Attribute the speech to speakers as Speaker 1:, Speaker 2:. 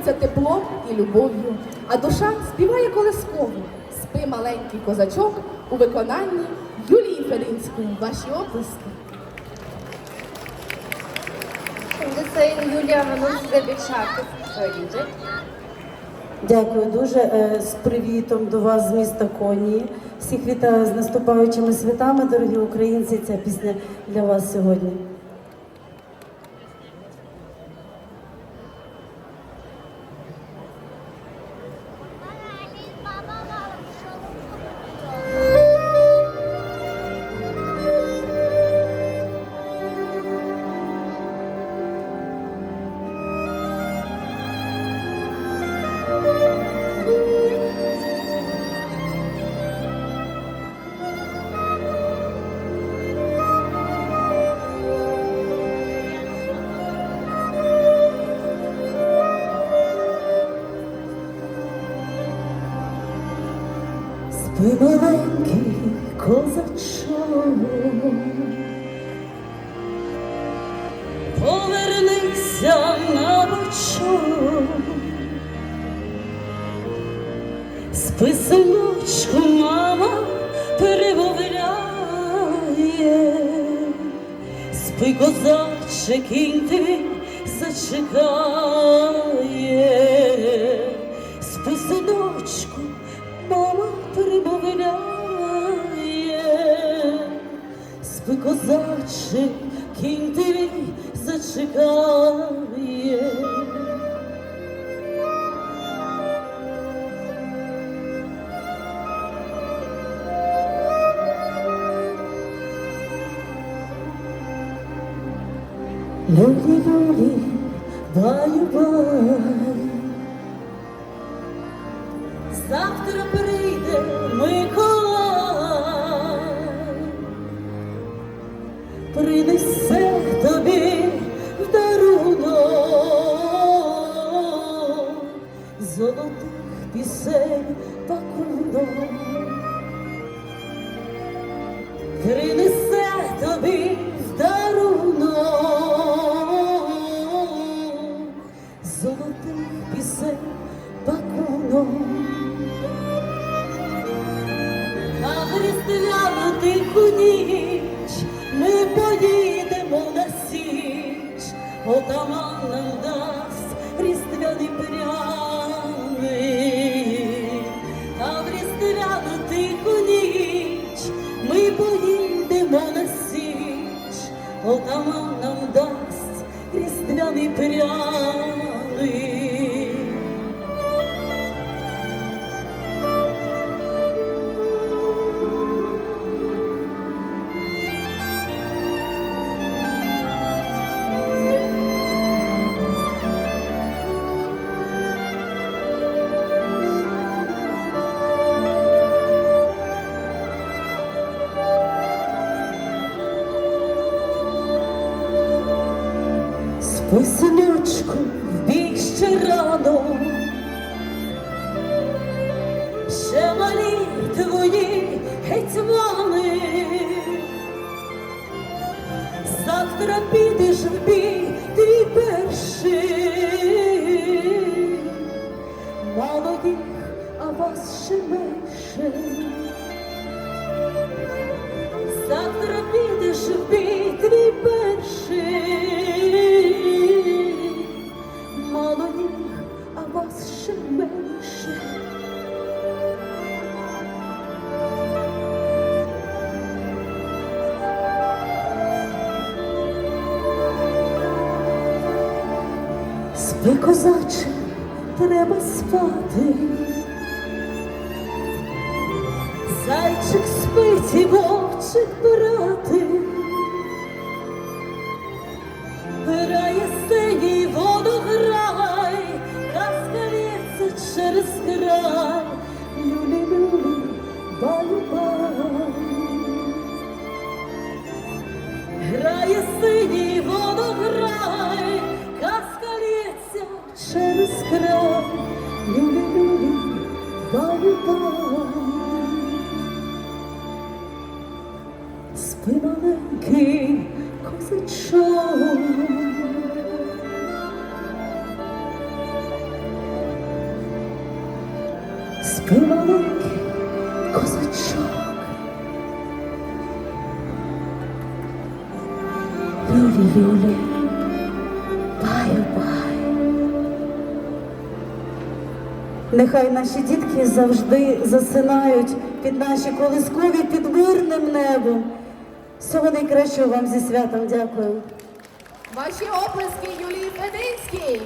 Speaker 1: наповнюється теплом і любов'ю, а душа співає колисково. Спи маленький козачок у виконанні Юлії Феринської. Ваші оплески.
Speaker 2: Size bir şarkı söyleyecek.
Speaker 3: Дякую дуже Е, з привітом до вас з міста Конії. Всіх вітаю з наступаючими святами, дорогі українці. Ця пісня для вас сьогодні. Спи маленький козачок, повернися на бочок, спи синочку, мама перемовляє, спи козаче, кінь ти зачекає, зачекає. Люлі, люлі, баю, золотих пісень пакунок. Принесе тобі в дарунок золотих пісень пакунок. А різдвяну тиху ніч ми поїдемо на січ, отаман нам дасть різдвяний пряник. Різдвяний пряник. Синочку, в бік ще рано, ще малі твої гетьмани, завтра підеш в бій твій перший, мало їх, а вас ще менше. Завтра підеш в бій Спи, козаче, треба спати. Зайчик спить і вовчик брати, Спи маленький козачок, спи маленький козачок. Люлі, люлі, баю-бай. Нехай наші дітки завжди засинають під наші колискові під мирним небом. Всього найкращого вам зі святом. Дякую.
Speaker 1: Ваші оплески Юлії Фединській.